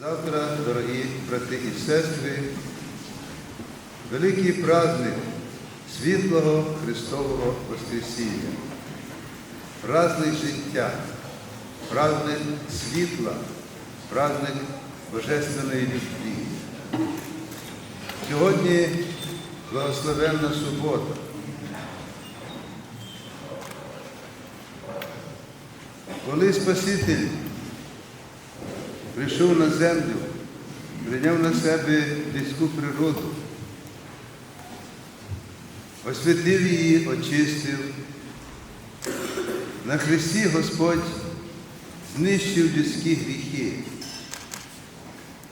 Завтра, дорогі брати і сестри, великий праздник світлого Христового Воскресіння, праздник життя, праздник світла, праздник Божественної любві. Сьогодні благословенна субота. Коли Спаситель прийшов на землю, прийняв на себе людську природу, освятив її, очистив. На Христі Господь знищив людські гріхи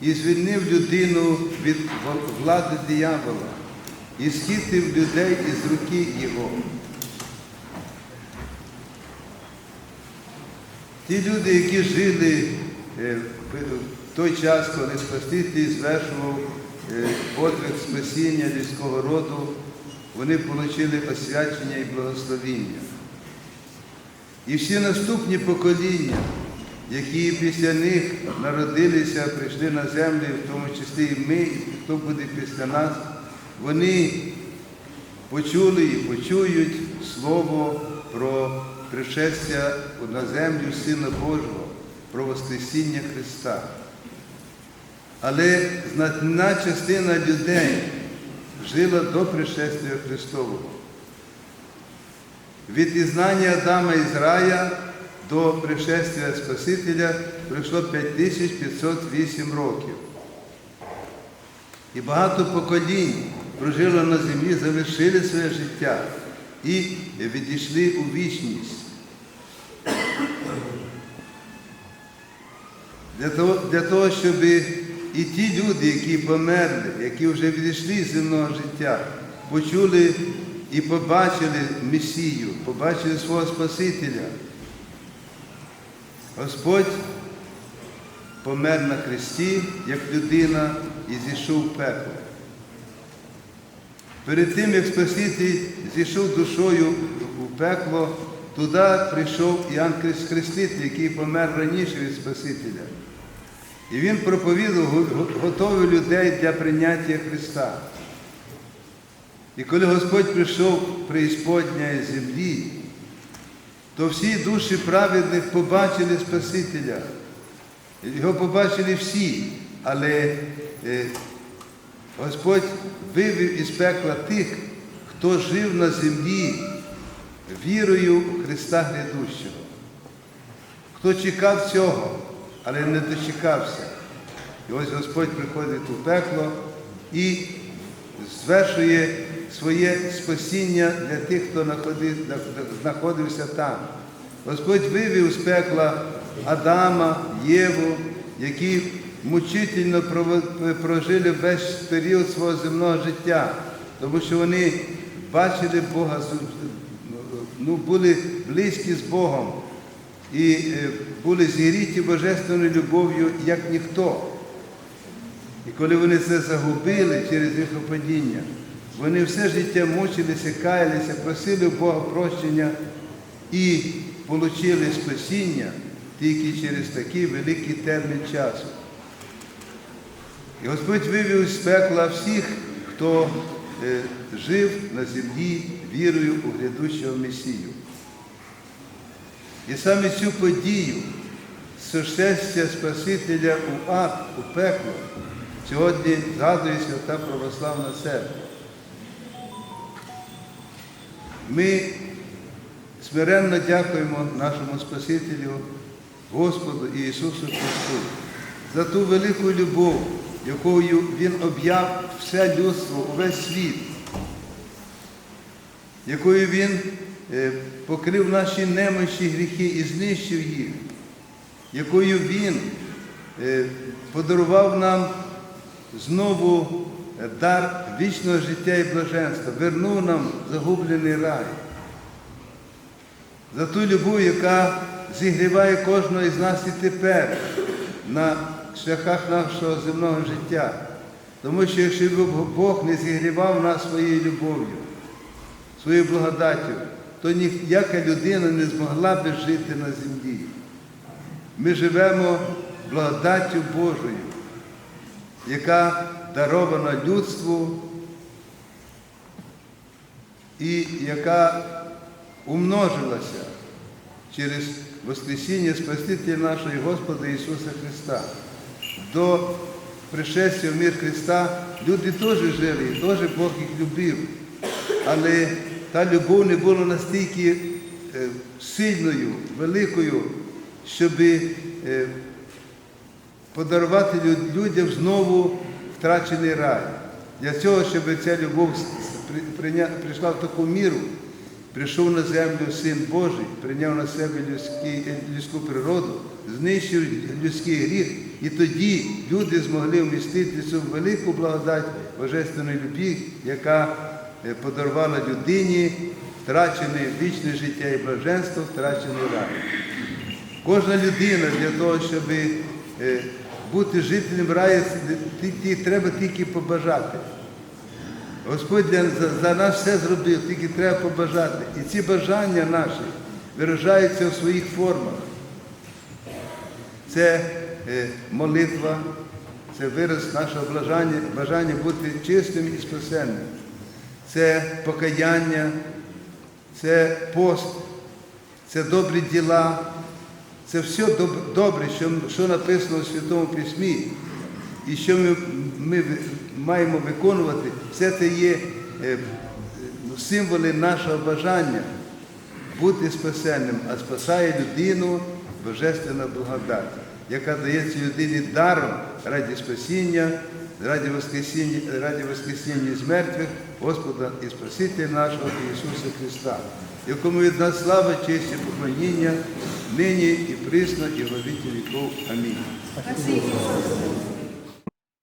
і звільнив людину від влади диявола і схитив людей із руки Його. Ті люди, які жили в той час, коли Спаситель звершував е, подвиг спасіння людського роду, вони отримали освячення і благословіння. І всі наступні покоління, які після них народилися, прийшли на землю, в тому числі і ми, і хто буде після нас, вони почули і почують слово про пришестя на землю Сина Божого, про Воскресіння Христа. Але значна частина людей жила до пришестя Христового. Від ізнання Адама із рая до пришестя Спасителя пройшло 5508 років. І багато поколінь прожило на землі, завершили своє життя і відійшли у вічність. Для того, для того, щоб і ті люди, які померли, які вже відійшли з земного життя, почули і побачили Месію, побачили свого Спасителя. Господь помер на хресті, як людина, і зійшов в пекло. Перед тим, як Спаситель зійшов душою у пекло, туди прийшов Іоанн Хреститель, який помер раніше від Спасителя. І він проповідав, готовив людей для прийняття Христа. І коли Господь прийшов преісподня землі, то всі душі праведних побачили Спасителя. Його побачили всі, але е, Господь вивів із пекла тих, хто жив на землі вірою у Христа Грядущого, хто чекав цього, але не дочекався. І ось Господь приходить у пекло і звершує своє спасіння для тих, хто знаходився там. Господь вивів з пекла Адама, Єву, які мучительно прожили весь період свого земного життя, тому що вони бачили Бога, ну, були близькі з Богом і були зігріті божественною любов'ю, як ніхто. І коли вони це загубили через гріхопадіння, вони все життя мучилися, каялися, просили у Бога прощення і отримали спасіння тільки через такий великий термін часу. І Господь вивів з пекла всіх, хто е, жив на землі вірою у грядущого Месію. І саме цю подію сошестя Спасителя у ад, у пекло, сьогодні згадує Свята Православна Церква. Ми смиренно дякуємо нашому Спасителю, Господу Ісусу Христу, за ту велику любов, якою Він об'яв все людство, увесь світ, якою Він покрив наші немощі гріхи і знищив їх, якою Він подарував нам знову дар вічного життя і блаженства, вернув нам загублений рай. За ту любов, яка зігріває кожного із нас і тепер на шляхах нашого земного життя. Тому що якщо б Бог не зігрівав нас своєю любов'ю, своєю благодаттю, то ніяка людина не змогла би жити на землі. Ми живемо благодаттю Божою. яка дарована людству і яка умножилася через Воскресіння Спасителя нашого Господа Ісуса Христа. До пришестя в мир Христа люди теж жили, теж Бог їх любив. Але та любов не була настільки е, сильною, великою, щоб подарувати людям знову втрачений рай. Для цього, щоб ця любов прийшла в таку міру, прийшов на землю Син Божий, прийняв на себе людський, е, людську природу, знищив людський гріх, і тоді люди змогли вмістити цю велику благодать Божественної любві, яка е, подарувала людині втрачене вічне життя і блаженство, втрачений рай. Кожна людина для того, щоб е, бути жителем раю, треба тільки побажати. Господь для, за, за нас все зробив, тільки треба побажати. І ці бажання наші виражаються в своїх формах. Це е, молитва, це вираз нашого бажання, бажання бути чистим і спасенним. Це покаяння, це пост, це добрі діла, це все доб- добре, що, що написано у Святому Письмі, і що ми, ми маємо виконувати, все це є е, е, символи нашого бажання бути спасенним, а спасає людину Божественна благодать, яка дається людині даром раді спасіння, раді Воскресіння, раді Воскресіння з мертвих Господа і Спасителя нашого Ісуса Христа, якому від нас слава, честь і поклоніння, нині і присно, і во віки віков. Амінь.